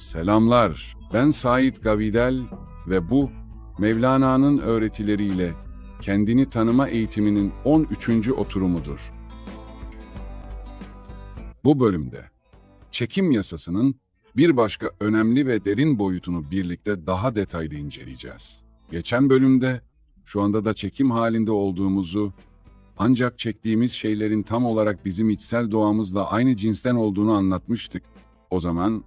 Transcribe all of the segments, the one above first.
Selamlar, ben Sait Gavidel ve bu Mevlana'nın öğretileriyle kendini tanıma eğitiminin 13. oturumudur. Bu bölümde çekim yasasının bir başka önemli ve derin boyutunu birlikte daha detaylı inceleyeceğiz. Geçen bölümde şu anda da çekim halinde olduğumuzu ancak çektiğimiz şeylerin tam olarak bizim içsel doğamızla aynı cinsten olduğunu anlatmıştık. O zaman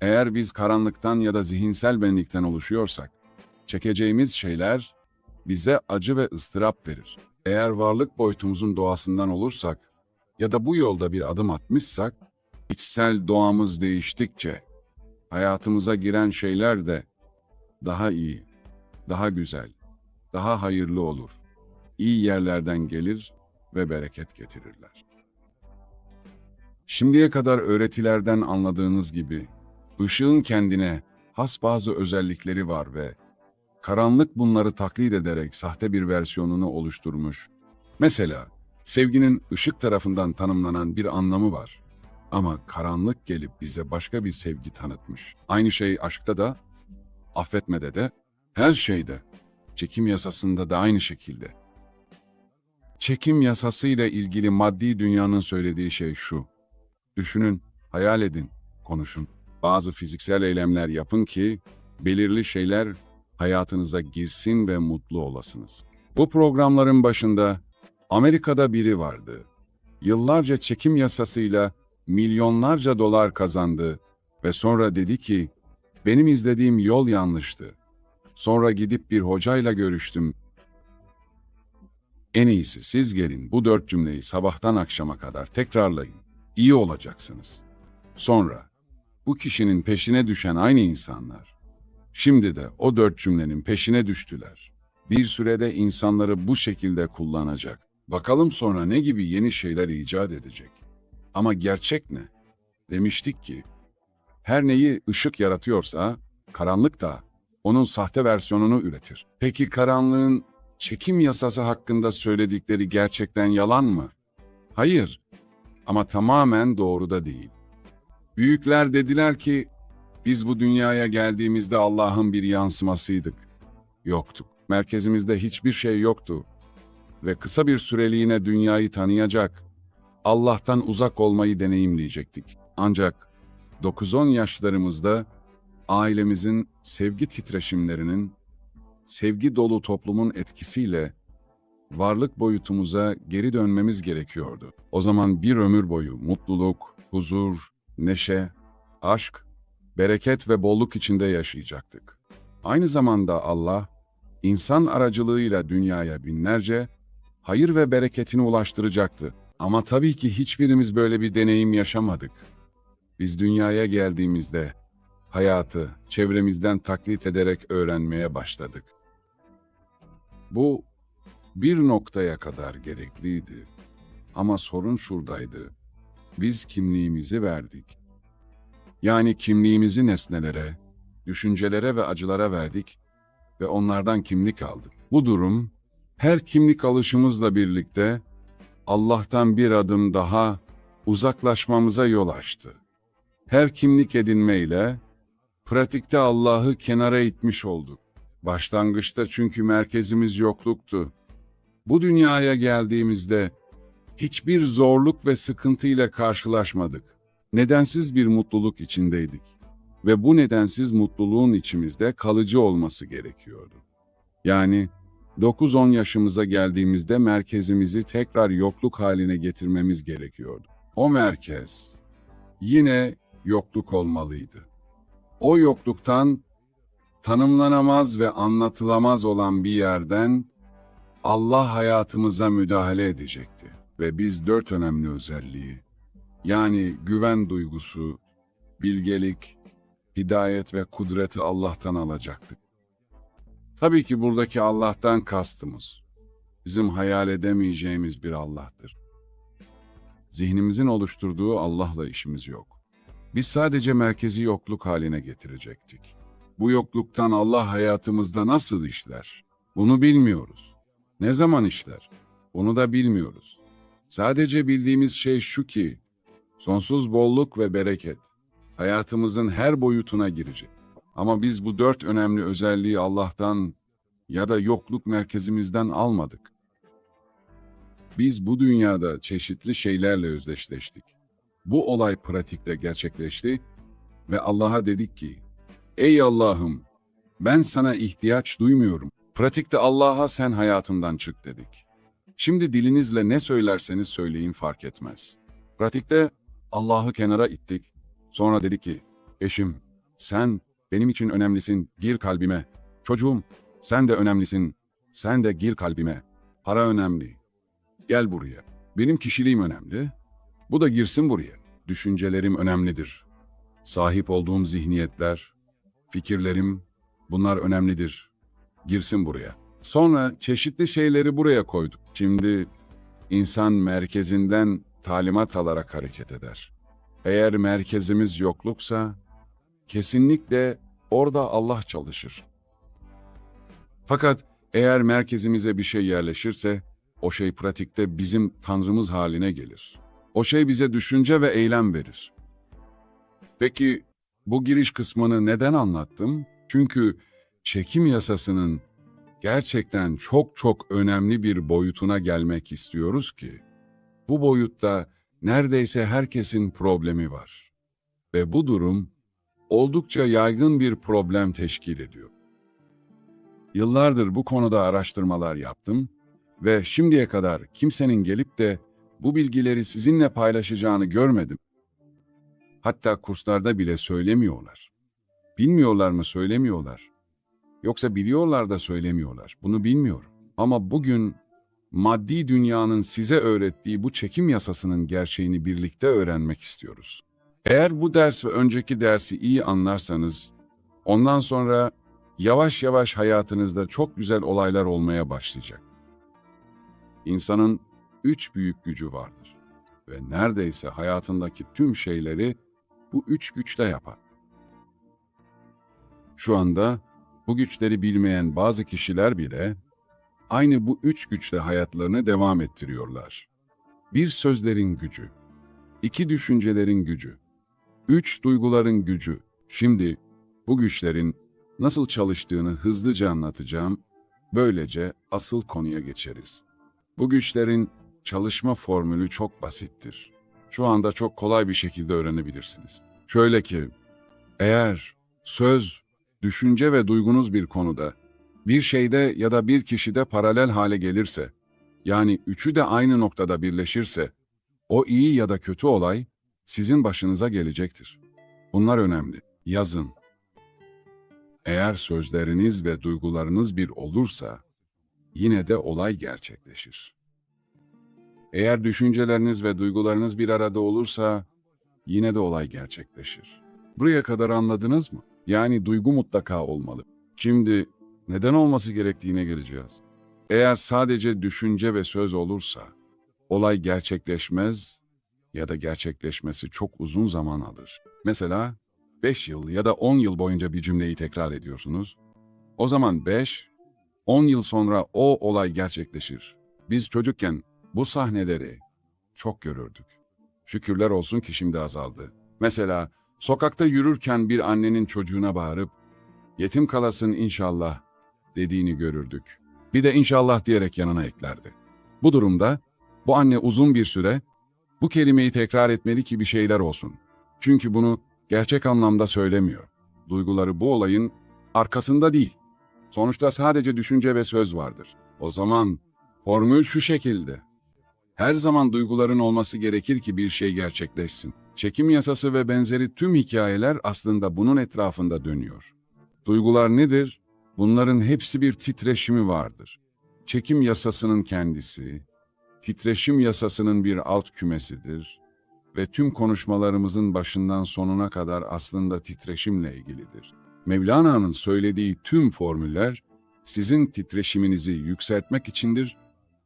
eğer biz karanlıktan ya da zihinsel benlikten oluşuyorsak, çekeceğimiz şeyler bize acı ve ıstırap verir. Eğer varlık boyutumuzun doğasından olursak ya da bu yolda bir adım atmışsak, içsel doğamız değiştikçe hayatımıza giren şeyler de daha iyi, daha güzel, daha hayırlı olur. İyi yerlerden gelir ve bereket getirirler. Şimdiye kadar öğretilerden anladığınız gibi ışığın kendine has bazı özellikleri var ve karanlık bunları taklit ederek sahte bir versiyonunu oluşturmuş. Mesela sevginin ışık tarafından tanımlanan bir anlamı var. Ama karanlık gelip bize başka bir sevgi tanıtmış. Aynı şey aşkta da, affetmede de, her şeyde. Çekim yasasında da aynı şekilde. Çekim yasasıyla ilgili maddi dünyanın söylediği şey şu. Düşünün, hayal edin, konuşun. Bazı fiziksel eylemler yapın ki belirli şeyler hayatınıza girsin ve mutlu olasınız. Bu programların başında Amerika'da biri vardı. Yıllarca çekim yasasıyla milyonlarca dolar kazandı ve sonra dedi ki, benim izlediğim yol yanlıştı. Sonra gidip bir hocayla görüştüm. En iyisi siz gelin bu dört cümleyi sabahtan akşama kadar tekrarlayın. İyi olacaksınız. Sonra bu kişinin peşine düşen aynı insanlar. Şimdi de o dört cümlenin peşine düştüler. Bir sürede insanları bu şekilde kullanacak. Bakalım sonra ne gibi yeni şeyler icat edecek. Ama gerçek ne? Demiştik ki, her neyi ışık yaratıyorsa, karanlık da onun sahte versiyonunu üretir. Peki karanlığın çekim yasası hakkında söyledikleri gerçekten yalan mı? Hayır. Ama tamamen doğru da değil. Büyükler dediler ki, biz bu dünyaya geldiğimizde Allah'ın bir yansımasıydık. Yoktuk. Merkezimizde hiçbir şey yoktu. Ve kısa bir süreliğine dünyayı tanıyacak, Allah'tan uzak olmayı deneyimleyecektik. Ancak 9-10 yaşlarımızda ailemizin sevgi titreşimlerinin, sevgi dolu toplumun etkisiyle varlık boyutumuza geri dönmemiz gerekiyordu. O zaman bir ömür boyu mutluluk, huzur, neşe, aşk, bereket ve bolluk içinde yaşayacaktık. Aynı zamanda Allah, insan aracılığıyla dünyaya binlerce hayır ve bereketini ulaştıracaktı. Ama tabii ki hiçbirimiz böyle bir deneyim yaşamadık. Biz dünyaya geldiğimizde hayatı çevremizden taklit ederek öğrenmeye başladık. Bu bir noktaya kadar gerekliydi. Ama sorun şuradaydı. Biz kimliğimizi verdik. Yani kimliğimizi nesnelere, düşüncelere ve acılara verdik ve onlardan kimlik aldık. Bu durum her kimlik alışımızla birlikte Allah'tan bir adım daha uzaklaşmamıza yol açtı. Her kimlik edinmeyle pratikte Allah'ı kenara itmiş olduk. Başlangıçta çünkü merkezimiz yokluktu. Bu dünyaya geldiğimizde hiçbir zorluk ve sıkıntıyla karşılaşmadık. Nedensiz bir mutluluk içindeydik ve bu nedensiz mutluluğun içimizde kalıcı olması gerekiyordu. Yani 9-10 yaşımıza geldiğimizde merkezimizi tekrar yokluk haline getirmemiz gerekiyordu. O merkez yine yokluk olmalıydı. O yokluktan tanımlanamaz ve anlatılamaz olan bir yerden Allah hayatımıza müdahale edecekti. Ve biz dört önemli özelliği, yani güven duygusu, bilgelik, hidayet ve kudreti Allah'tan alacaktık. Tabii ki buradaki Allah'tan kastımız, bizim hayal edemeyeceğimiz bir Allah'tır. Zihnimizin oluşturduğu Allah'la işimiz yok. Biz sadece merkezi yokluk haline getirecektik. Bu yokluktan Allah hayatımızda nasıl işler? Bunu bilmiyoruz. Ne zaman işler? Bunu da bilmiyoruz. Sadece bildiğimiz şey şu ki, sonsuz bolluk ve bereket, hayatımızın her boyutuna girecek. Ama biz bu dört önemli özelliği Allah'tan ya da yokluk merkezimizden almadık. Biz bu dünyada çeşitli şeylerle özdeşleştik. Bu olay pratikte gerçekleşti ve Allah'a dedik ki, Ey Allah'ım, ben sana ihtiyaç duymuyorum. Pratikte Allah'a sen hayatımdan çık dedik. Şimdi dilinizle ne söylerseniz söyleyin fark etmez. Pratikte Allah'ı kenara ittik. Sonra dedi ki, eşim, sen benim için önemlisin, gir kalbime. Çocuğum, sen de önemlisin, sen de gir kalbime. Para önemli. Gel buraya. Benim kişiliğim önemli. Bu da girsin buraya. Düşüncelerim önemlidir. Sahip olduğum zihniyetler, fikirlerim, bunlar önemlidir. Girsin buraya. Sonra çeşitli şeyleri buraya koyduk. Şimdi insan merkezinden talimat alarak hareket eder. Eğer merkezimiz yokluksa, kesinlikle orada Allah çalışır. Fakat eğer merkezimize bir şey yerleşirse, o şey pratikte bizim Tanrımız haline gelir. O şey bize düşünce ve eylem verir. Peki bu giriş kısmını neden anlattım? Çünkü çekim yasasının gerçekten çok çok önemli bir boyutuna gelmek istiyoruz ki, bu boyutta neredeyse herkesin problemi var. Ve bu durum oldukça yaygın bir problem teşkil ediyor. Yıllardır bu konuda araştırmalar yaptım ve şimdiye kadar kimsenin gelip de bu bilgileri sizinle paylaşacağını görmedim. Hatta kurslarda bile söylemiyorlar. Bilmiyorlar mı söylemiyorlar. Yoksa biliyorlar da söylemiyorlar. Bunu bilmiyorum. Ama bugün maddi dünyanın size öğrettiği bu çekim yasasının gerçeğini birlikte öğrenmek istiyoruz. Eğer bu ders ve önceki dersi iyi anlarsanız, ondan sonra yavaş yavaş hayatınızda çok güzel olaylar olmaya başlayacak. İnsanın üç büyük gücü vardır ve neredeyse hayatındaki tüm şeyleri bu üç güçle yapar. Şu anda bu güçleri bilmeyen bazı kişiler bile aynı bu üç güçle hayatlarını devam ettiriyorlar. Bir sözlerin gücü, iki düşüncelerin gücü, üç duyguların gücü. Şimdi bu güçlerin nasıl çalıştığını hızlıca anlatacağım. Böylece asıl konuya geçeriz. Bu güçlerin çalışma formülü çok basittir. Şu anda çok kolay bir şekilde öğrenebilirsiniz. Şöyle ki, eğer söz, düşünce ve duygunuz bir konuda, bir şeyde ya da bir kişide paralel hale gelirse, yani üçü de aynı noktada birleşirse, o iyi ya da kötü olay sizin başınıza gelecektir. Bunlar önemli. Yazın. Eğer sözleriniz ve duygularınız bir olursa, yine de olay gerçekleşir. Eğer düşünceleriniz ve duygularınız bir arada olursa, yine de olay gerçekleşir. Buraya kadar anladınız mı? Yani duygu mutlaka olmalı. Şimdi neden olması gerektiğine geleceğiz. Eğer sadece düşünce ve söz olursa, olay gerçekleşmez ya da gerçekleşmesi çok uzun zaman alır. Mesela 5 yıl ya da 10 yıl boyunca bir cümleyi tekrar ediyorsunuz. O zaman 5, 10 yıl sonra o olay gerçekleşir. Biz çocukken bu sahneleri çok görürdük. Şükürler olsun ki şimdi azaldı. Mesela sokakta yürürken bir annenin çocuğuna bağırıp yetim kalasın inşallah dediğini görürdük. Bir de inşallah diyerek yanına eklerdi. Bu durumda bu anne uzun bir süre bu kelimeyi tekrar etmeli ki bir şeyler olsun. Çünkü bunu gerçek anlamda söylemiyor. Duyguları bu olayın arkasında değil. Sonuçta sadece düşünce ve söz vardır. O zaman formül şu şekilde. Her zaman duyguların olması gerekir ki bir şey gerçekleşsin. Çekim yasası ve benzeri tüm hikayeler aslında bunun etrafında dönüyor. Duygular nedir? Bunların hepsi bir titreşimi vardır. Çekim yasasının kendisi, titreşim yasasının bir alt kümesidir ve tüm konuşmalarımızın başından sonuna kadar aslında titreşimle ilgilidir. Mevlana'nın söylediği tüm formüller sizin titreşiminizi yükseltmek içindir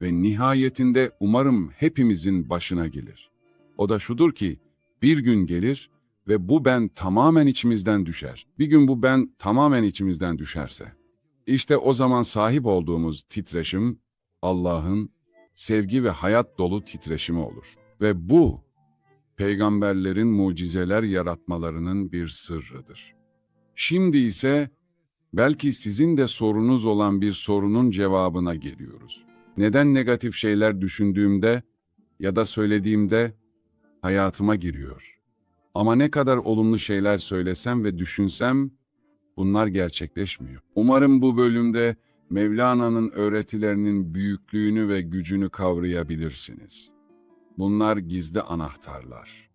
ve nihayetinde umarım hepimizin başına gelir. O da şudur ki bir gün gelir ve bu ben tamamen içimizden düşer. Bir gün bu ben tamamen içimizden düşerse. İşte o zaman sahip olduğumuz titreşim Allah'ın sevgi ve hayat dolu titreşimi olur. Ve bu peygamberlerin mucizeler yaratmalarının bir sırrıdır. Şimdi ise belki sizin de sorunuz olan bir sorunun cevabına geliyoruz. Neden negatif şeyler düşündüğümde ya da söylediğimde hayatıma giriyor? Ama ne kadar olumlu şeyler söylesem ve düşünsem bunlar gerçekleşmiyor. Umarım bu bölümde Mevlana'nın öğretilerinin büyüklüğünü ve gücünü kavrayabilirsiniz. Bunlar gizli anahtarlar.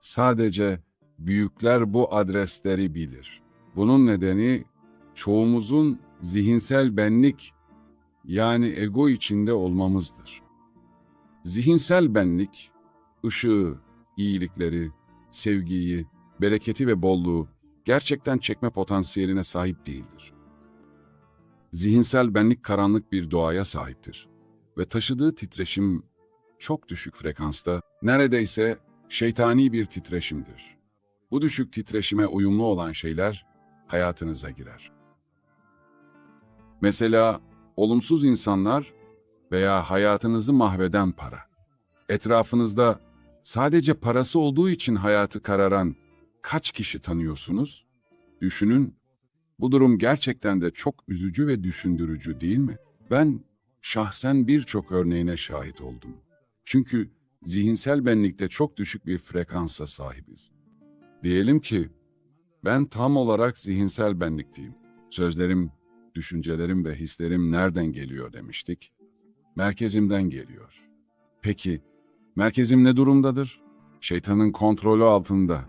Sadece büyükler bu adresleri bilir. Bunun nedeni çoğumuzun zihinsel benlik yani ego içinde olmamızdır. Zihinsel benlik, ışığı, iyilikleri, sevgiyi, bereketi ve bolluğu gerçekten çekme potansiyeline sahip değildir. Zihinsel benlik karanlık bir doğaya sahiptir ve taşıdığı titreşim çok düşük frekansta, neredeyse şeytani bir titreşimdir. Bu düşük titreşime uyumlu olan şeyler hayatınıza girer. Mesela olumsuz insanlar veya hayatınızı mahveden para. Etrafınızda sadece parası olduğu için hayatı kararan kaç kişi tanıyorsunuz? Düşünün, bu durum gerçekten de çok üzücü ve düşündürücü değil mi? Ben şahsen birçok örneğine şahit oldum. Çünkü zihinsel benlikte çok düşük bir frekansa sahibiz. Diyelim ki ben tam olarak zihinsel benlikteyim. Sözlerim, düşüncelerim ve hislerim nereden geliyor demiştik. Merkezimden geliyor. Peki merkezim ne durumdadır? Şeytanın kontrolü altında.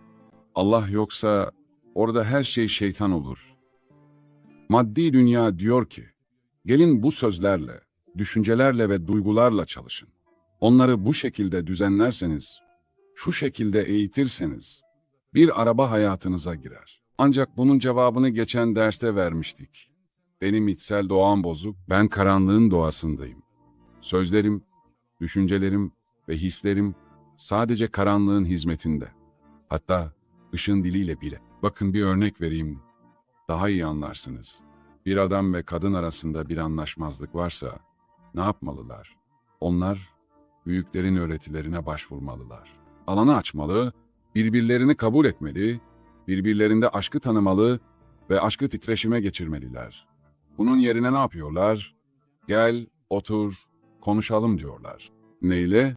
Allah yoksa orada her şey şeytan olur. Maddi dünya diyor ki, gelin bu sözlerle, düşüncelerle ve duygularla çalışın. Onları bu şekilde düzenlerseniz, şu şekilde eğitirseniz, bir araba hayatınıza girer. Ancak bunun cevabını geçen derste vermiştik. Benim içsel doğam bozuk, ben karanlığın doğasındayım. Sözlerim, düşüncelerim ve hislerim sadece karanlığın hizmetinde. Hatta ışın diliyle bile. Bakın bir örnek vereyim, daha iyi anlarsınız. Bir adam ve kadın arasında bir anlaşmazlık varsa ne yapmalılar? Onlar büyüklerin öğretilerine başvurmalılar. Alanı açmalı, birbirlerini kabul etmeli, birbirlerinde aşkı tanımalı ve aşkı titreşime geçirmeliler. Bunun yerine ne yapıyorlar? Gel, otur, konuşalım diyorlar. Neyle?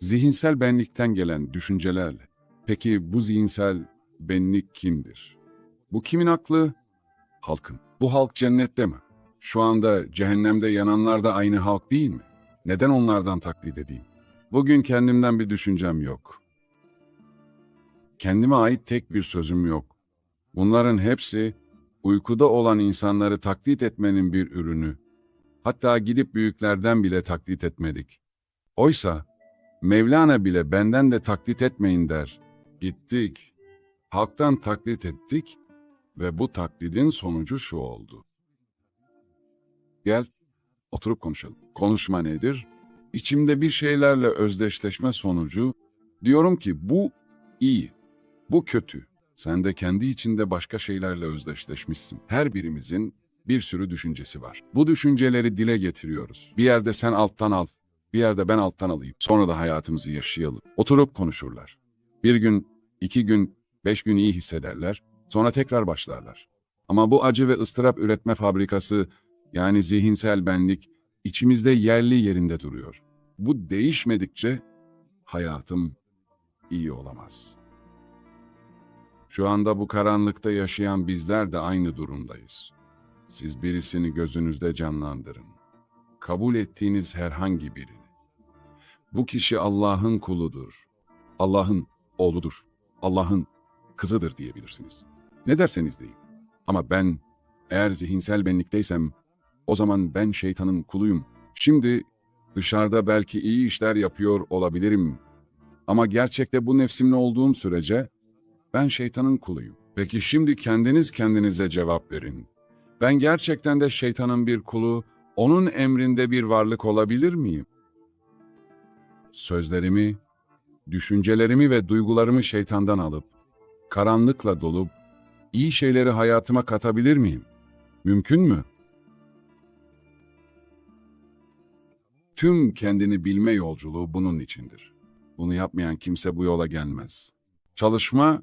Zihinsel benlikten gelen düşüncelerle. Peki bu zihinsel benlik kimdir? Bu kimin aklı? Halkın. Bu halk cennette mi? Şu anda cehennemde yananlar da aynı halk değil mi? Neden onlardan taklit edeyim? Bugün kendimden bir düşüncem yok. Kendime ait tek bir sözüm yok. Bunların hepsi uykuda olan insanları taklit etmenin bir ürünü. Hatta gidip büyüklerden bile taklit etmedik. Oysa Mevlana bile benden de taklit etmeyin der. Gittik. Halktan taklit ettik ve bu taklidin sonucu şu oldu. Gel, oturup konuşalım. Konuşma nedir? İçimde bir şeylerle özdeşleşme sonucu diyorum ki bu iyi, bu kötü. Sen de kendi içinde başka şeylerle özdeşleşmişsin. Her birimizin bir sürü düşüncesi var. Bu düşünceleri dile getiriyoruz. Bir yerde sen alttan al, bir yerde ben alttan alayım. Sonra da hayatımızı yaşayalım. Oturup konuşurlar. Bir gün, iki gün, beş gün iyi hissederler. Sonra tekrar başlarlar. Ama bu acı ve ıstırap üretme fabrikası yani zihinsel benlik içimizde yerli yerinde duruyor. Bu değişmedikçe hayatım iyi olamaz. Şu anda bu karanlıkta yaşayan bizler de aynı durumdayız. Siz birisini gözünüzde canlandırın. Kabul ettiğiniz herhangi birini. Bu kişi Allah'ın kuludur. Allah'ın oğludur. Allah'ın kızıdır diyebilirsiniz. Ne derseniz deyin. Ama ben eğer zihinsel benlikteysem o zaman ben şeytanın kuluyum. Şimdi dışarıda belki iyi işler yapıyor olabilirim. Ama gerçekte bu nefsimle olduğum sürece ben şeytanın kuluyum. Peki şimdi kendiniz kendinize cevap verin. Ben gerçekten de şeytanın bir kulu, onun emrinde bir varlık olabilir miyim? Sözlerimi, düşüncelerimi ve duygularımı şeytandan alıp, karanlıkla dolup, iyi şeyleri hayatıma katabilir miyim? Mümkün mü? Tüm kendini bilme yolculuğu bunun içindir. Bunu yapmayan kimse bu yola gelmez. Çalışma,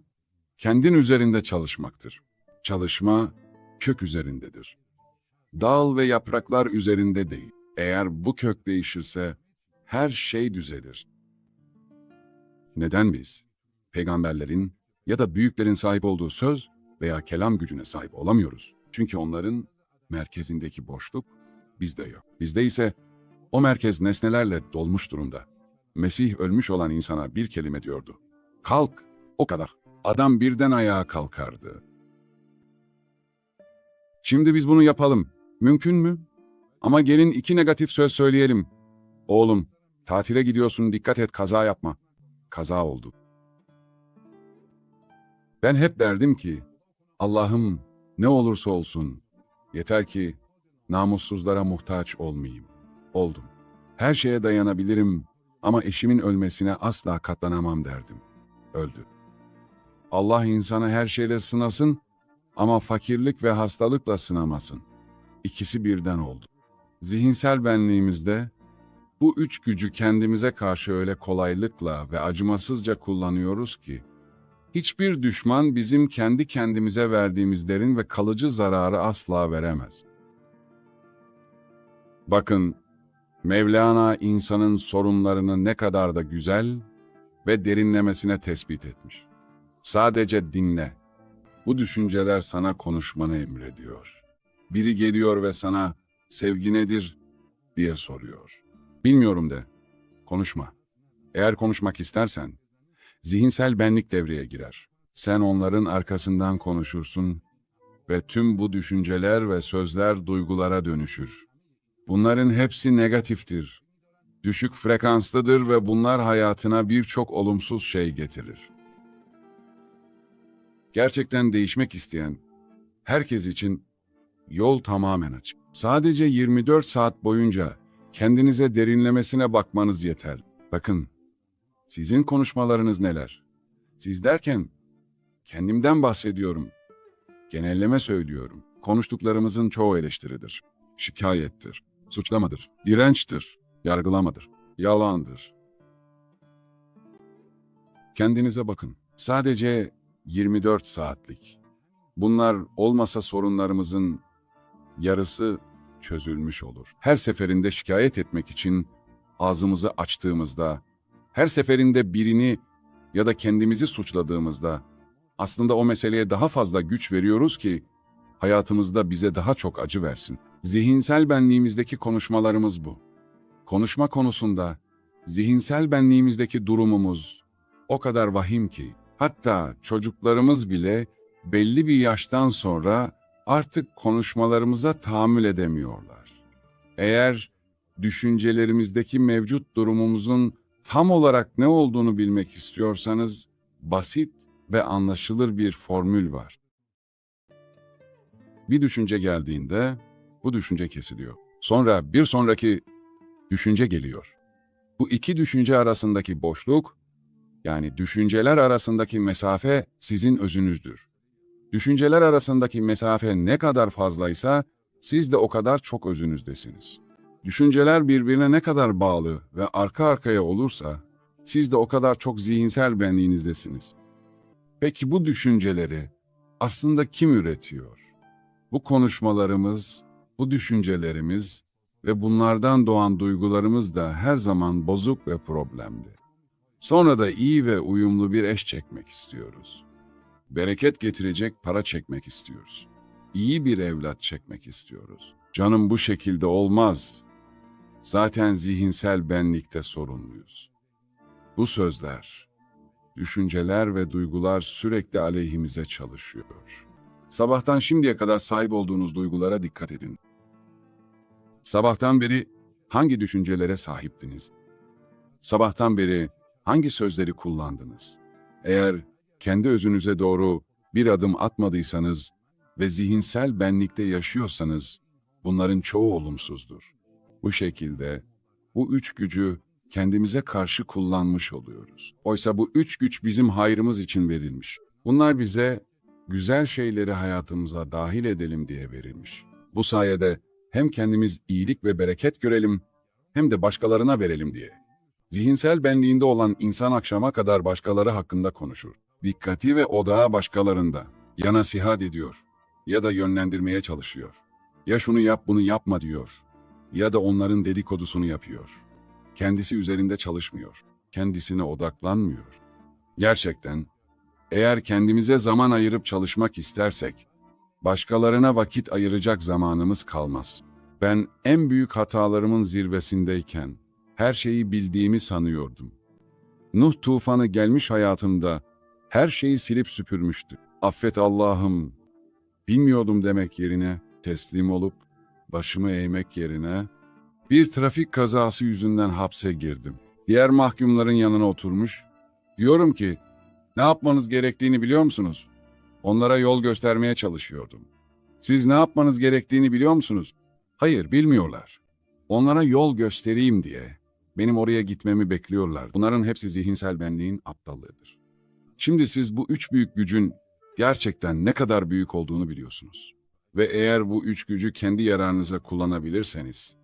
kendin üzerinde çalışmaktır. Çalışma, kök üzerindedir. Dal ve yapraklar üzerinde değil. Eğer bu kök değişirse, her şey düzelir. Neden biz, peygamberlerin ya da büyüklerin sahip olduğu söz veya kelam gücüne sahip olamıyoruz? Çünkü onların merkezindeki boşluk bizde yok. Bizde ise o merkez nesnelerle dolmuş durumda. Mesih ölmüş olan insana bir kelime diyordu. Kalk, o kadar. Adam birden ayağa kalkardı. Şimdi biz bunu yapalım. Mümkün mü? Ama gelin iki negatif söz söyleyelim. Oğlum, tatile gidiyorsun dikkat et kaza yapma. Kaza oldu. Ben hep derdim ki, Allah'ım ne olursa olsun, yeter ki namussuzlara muhtaç olmayayım. Oldum. Her şeye dayanabilirim ama eşimin ölmesine asla katlanamam derdim. Öldü. Allah insanı her şeyle sınasın ama fakirlik ve hastalıkla sınamasın. İkisi birden oldu. Zihinsel benliğimizde bu üç gücü kendimize karşı öyle kolaylıkla ve acımasızca kullanıyoruz ki, hiçbir düşman bizim kendi kendimize verdiğimiz derin ve kalıcı zararı asla veremez. Bakın, Mevlana insanın sorunlarını ne kadar da güzel ve derinlemesine tespit etmiş. Sadece dinle. Bu düşünceler sana konuşmanı emrediyor. Biri geliyor ve sana sevgi nedir diye soruyor. Bilmiyorum de. Konuşma. Eğer konuşmak istersen zihinsel benlik devreye girer. Sen onların arkasından konuşursun ve tüm bu düşünceler ve sözler duygulara dönüşür. Bunların hepsi negatiftir. Düşük frekanslıdır ve bunlar hayatına birçok olumsuz şey getirir. Gerçekten değişmek isteyen herkes için yol tamamen açık. Sadece 24 saat boyunca kendinize derinlemesine bakmanız yeter. Bakın, sizin konuşmalarınız neler? Siz derken kendimden bahsediyorum. Genelleme söylüyorum. Konuştuklarımızın çoğu eleştiridir. Şikayettir, suçlamadır, dirençtir, yargılamadır, yalandır. Kendinize bakın. Sadece 24 saatlik. Bunlar olmasa sorunlarımızın yarısı çözülmüş olur. Her seferinde şikayet etmek için ağzımızı açtığımızda, her seferinde birini ya da kendimizi suçladığımızda aslında o meseleye daha fazla güç veriyoruz ki hayatımızda bize daha çok acı versin. Zihinsel benliğimizdeki konuşmalarımız bu. Konuşma konusunda zihinsel benliğimizdeki durumumuz o kadar vahim ki hatta çocuklarımız bile belli bir yaştan sonra artık konuşmalarımıza tahammül edemiyorlar. Eğer düşüncelerimizdeki mevcut durumumuzun tam olarak ne olduğunu bilmek istiyorsanız basit ve anlaşılır bir formül var. Bir düşünce geldiğinde bu düşünce kesiliyor. Sonra bir sonraki düşünce geliyor. Bu iki düşünce arasındaki boşluk, yani düşünceler arasındaki mesafe sizin özünüzdür. Düşünceler arasındaki mesafe ne kadar fazlaysa siz de o kadar çok özünüzdesiniz. Düşünceler birbirine ne kadar bağlı ve arka arkaya olursa siz de o kadar çok zihinsel benliğinizdesiniz. Peki bu düşünceleri aslında kim üretiyor? Bu konuşmalarımız, bu düşüncelerimiz ve bunlardan doğan duygularımız da her zaman bozuk ve problemli. Sonra da iyi ve uyumlu bir eş çekmek istiyoruz. Bereket getirecek para çekmek istiyoruz. İyi bir evlat çekmek istiyoruz. Canım bu şekilde olmaz. Zaten zihinsel benlikte sorunluyuz. Bu sözler, düşünceler ve duygular sürekli aleyhimize çalışıyor. Sabahtan şimdiye kadar sahip olduğunuz duygulara dikkat edin. Sabahtan beri hangi düşüncelere sahiptiniz? Sabahtan beri hangi sözleri kullandınız? Eğer kendi özünüze doğru bir adım atmadıysanız ve zihinsel benlikte yaşıyorsanız bunların çoğu olumsuzdur. Bu şekilde bu üç gücü kendimize karşı kullanmış oluyoruz. Oysa bu üç güç bizim hayrımız için verilmiş. Bunlar bize güzel şeyleri hayatımıza dahil edelim diye verilmiş. Bu sayede hem kendimiz iyilik ve bereket görelim hem de başkalarına verelim diye. Zihinsel benliğinde olan insan akşama kadar başkaları hakkında konuşur. Dikkati ve odağı başkalarında. Ya nasihat ediyor ya da yönlendirmeye çalışıyor. Ya şunu yap bunu yapma diyor ya da onların dedikodusunu yapıyor. Kendisi üzerinde çalışmıyor. Kendisine odaklanmıyor. Gerçekten eğer kendimize zaman ayırıp çalışmak istersek başkalarına vakit ayıracak zamanımız kalmaz. Ben en büyük hatalarımın zirvesindeyken her şeyi bildiğimi sanıyordum. Nuh tufanı gelmiş hayatımda her şeyi silip süpürmüştü. Affet Allah'ım. Bilmiyordum demek yerine teslim olup başımı eğmek yerine bir trafik kazası yüzünden hapse girdim. Diğer mahkumların yanına oturmuş. Diyorum ki ne yapmanız gerektiğini biliyor musunuz? Onlara yol göstermeye çalışıyordum. Siz ne yapmanız gerektiğini biliyor musunuz? Hayır, bilmiyorlar. Onlara yol göstereyim diye benim oraya gitmemi bekliyorlar. Bunların hepsi zihinsel benliğin aptallığıdır. Şimdi siz bu üç büyük gücün gerçekten ne kadar büyük olduğunu biliyorsunuz. Ve eğer bu üç gücü kendi yararınıza kullanabilirseniz,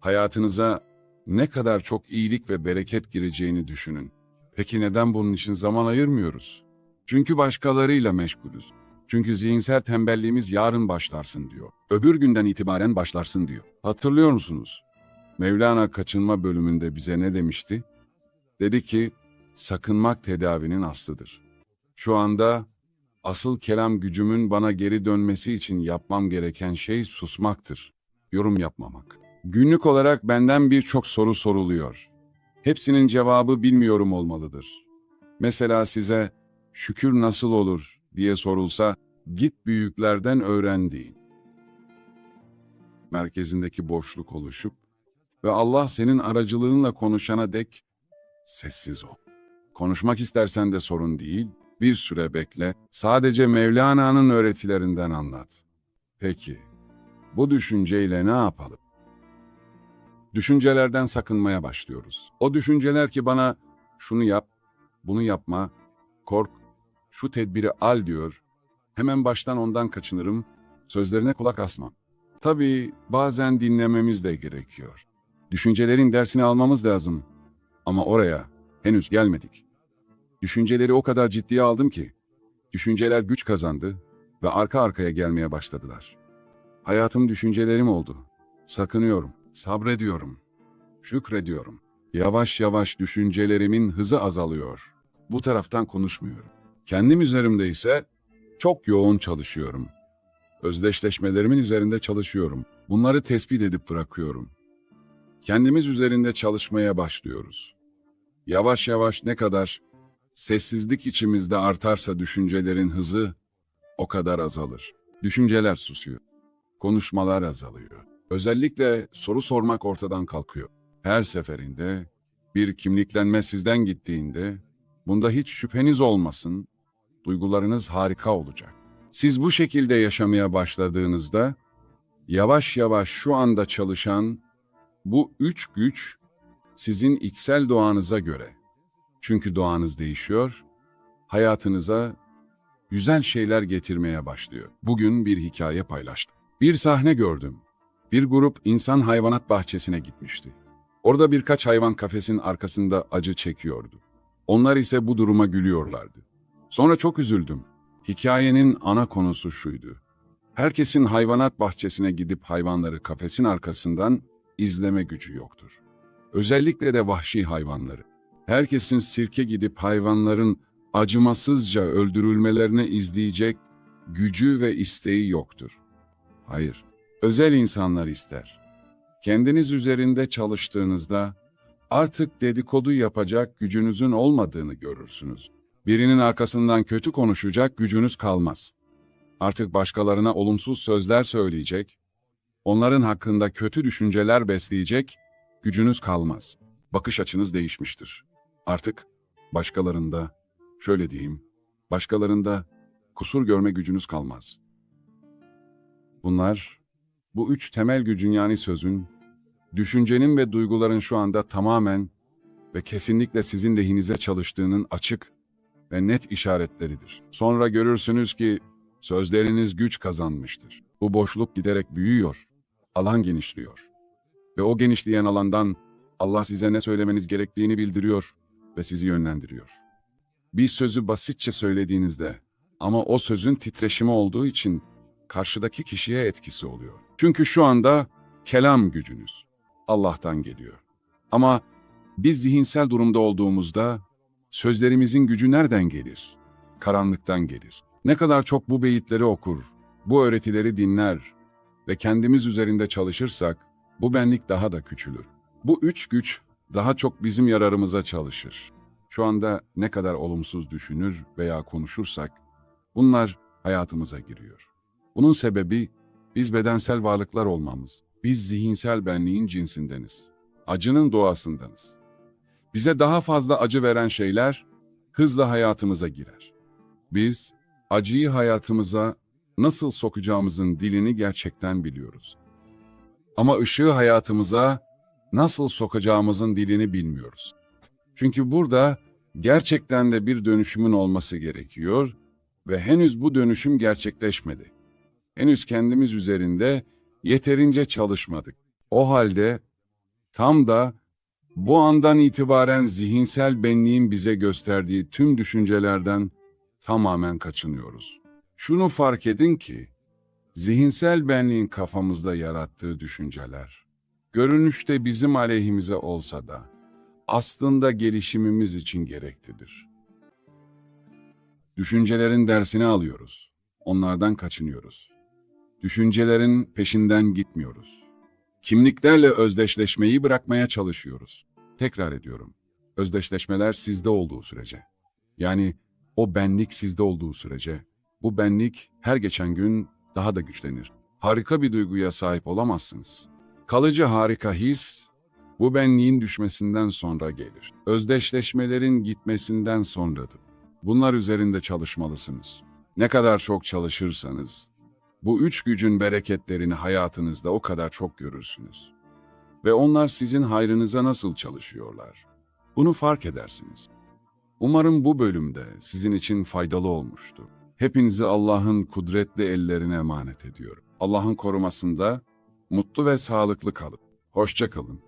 hayatınıza ne kadar çok iyilik ve bereket gireceğini düşünün. Peki neden bunun için zaman ayırmıyoruz? Çünkü başkalarıyla meşgulüz. Çünkü zihinsel tembelliğimiz yarın başlarsın diyor. Öbür günden itibaren başlarsın diyor. Hatırlıyor musunuz? Mevlana kaçınma bölümünde bize ne demişti? Dedi ki, sakınmak tedavinin aslıdır. Şu anda asıl kelam gücümün bana geri dönmesi için yapmam gereken şey susmaktır. Yorum yapmamak. Günlük olarak benden birçok soru soruluyor. Hepsinin cevabı bilmiyorum olmalıdır. Mesela size şükür nasıl olur diye sorulsa git büyüklerden öğren deyin. Merkezindeki boşluk oluşup ve Allah senin aracılığınla konuşana dek sessiz ol. Konuşmak istersen de sorun değil, bir süre bekle, sadece Mevlana'nın öğretilerinden anlat. Peki, bu düşünceyle ne yapalım? Düşüncelerden sakınmaya başlıyoruz. O düşünceler ki bana şunu yap, bunu yapma, kork, şu tedbiri al diyor. Hemen baştan ondan kaçınırım, sözlerine kulak asmam. Tabii bazen dinlememiz de gerekiyor. Düşüncelerin dersini almamız lazım. Ama oraya henüz gelmedik. Düşünceleri o kadar ciddiye aldım ki, düşünceler güç kazandı ve arka arkaya gelmeye başladılar. Hayatım düşüncelerim oldu. Sakınıyorum, sabrediyorum, şükrediyorum. Yavaş yavaş düşüncelerimin hızı azalıyor. Bu taraftan konuşmuyorum. Kendim üzerimde ise çok yoğun çalışıyorum. Özdeşleşmelerimin üzerinde çalışıyorum. Bunları tespit edip bırakıyorum. Kendimiz üzerinde çalışmaya başlıyoruz. Yavaş yavaş ne kadar sessizlik içimizde artarsa düşüncelerin hızı o kadar azalır. Düşünceler susuyor. Konuşmalar azalıyor. Özellikle soru sormak ortadan kalkıyor. Her seferinde bir kimliklenme sizden gittiğinde bunda hiç şüpheniz olmasın, duygularınız harika olacak. Siz bu şekilde yaşamaya başladığınızda yavaş yavaş şu anda çalışan bu üç güç sizin içsel doğanıza göre. Çünkü doğanız değişiyor, hayatınıza güzel şeyler getirmeye başlıyor. Bugün bir hikaye paylaştım. Bir sahne gördüm. Bir grup insan hayvanat bahçesine gitmişti. Orada birkaç hayvan kafesin arkasında acı çekiyordu. Onlar ise bu duruma gülüyorlardı. Sonra çok üzüldüm. Hikayenin ana konusu şuydu. Herkesin hayvanat bahçesine gidip hayvanları kafesin arkasından izleme gücü yoktur. Özellikle de vahşi hayvanları. Herkesin sirke gidip hayvanların acımasızca öldürülmelerini izleyecek gücü ve isteği yoktur. Hayır, özel insanlar ister. Kendiniz üzerinde çalıştığınızda artık dedikodu yapacak gücünüzün olmadığını görürsünüz. Birinin arkasından kötü konuşacak gücünüz kalmaz. Artık başkalarına olumsuz sözler söyleyecek, onların hakkında kötü düşünceler besleyecek gücünüz kalmaz. Bakış açınız değişmiştir. Artık başkalarında, şöyle diyeyim, başkalarında kusur görme gücünüz kalmaz. Bunlar, bu üç temel gücün yani sözün, düşüncenin ve duyguların şu anda tamamen ve kesinlikle sizin lehinize çalıştığının açık ve net işaretleridir. Sonra görürsünüz ki sözleriniz güç kazanmıştır. Bu boşluk giderek büyüyor, alan genişliyor. Ve o genişleyen alandan Allah size ne söylemeniz gerektiğini bildiriyor ve sizi yönlendiriyor. Bir sözü basitçe söylediğinizde ama o sözün titreşimi olduğu için karşıdaki kişiye etkisi oluyor. Çünkü şu anda kelam gücünüz Allah'tan geliyor. Ama biz zihinsel durumda olduğumuzda sözlerimizin gücü nereden gelir? Karanlıktan gelir. Ne kadar çok bu beyitleri okur, bu öğretileri dinler ve kendimiz üzerinde çalışırsak bu benlik daha da küçülür. Bu üç güç daha çok bizim yararımıza çalışır. Şu anda ne kadar olumsuz düşünür veya konuşursak bunlar hayatımıza giriyor. Bunun sebebi biz bedensel varlıklar olmamız. Biz zihinsel benliğin cinsindeniz. Acının doğasındanız. Bize daha fazla acı veren şeyler hızla hayatımıza girer. Biz acıyı hayatımıza nasıl sokacağımızın dilini gerçekten biliyoruz. Ama ışığı hayatımıza nasıl sokacağımızın dilini bilmiyoruz. Çünkü burada gerçekten de bir dönüşümün olması gerekiyor ve henüz bu dönüşüm gerçekleşmedi. Henüz kendimiz üzerinde yeterince çalışmadık. O halde tam da bu andan itibaren zihinsel benliğin bize gösterdiği tüm düşüncelerden tamamen kaçınıyoruz. Şunu fark edin ki, zihinsel benliğin kafamızda yarattığı düşünceler, görünüşte bizim aleyhimize olsa da, aslında gelişimimiz için gereklidir. Düşüncelerin dersini alıyoruz, onlardan kaçınıyoruz. Düşüncelerin peşinden gitmiyoruz. Kimliklerle özdeşleşmeyi bırakmaya çalışıyoruz. Tekrar ediyorum, özdeşleşmeler sizde olduğu sürece. Yani o benlik sizde olduğu sürece, bu benlik her geçen gün daha da güçlenir. Harika bir duyguya sahip olamazsınız. Kalıcı harika his, bu benliğin düşmesinden sonra gelir. Özdeşleşmelerin gitmesinden sonradır. Bunlar üzerinde çalışmalısınız. Ne kadar çok çalışırsanız, bu üç gücün bereketlerini hayatınızda o kadar çok görürsünüz. Ve onlar sizin hayrınıza nasıl çalışıyorlar? Bunu fark edersiniz. Umarım bu bölümde sizin için faydalı olmuştur. Hepinizi Allah'ın kudretli ellerine emanet ediyorum. Allah'ın korumasında mutlu ve sağlıklı kalın. Hoşça kalın.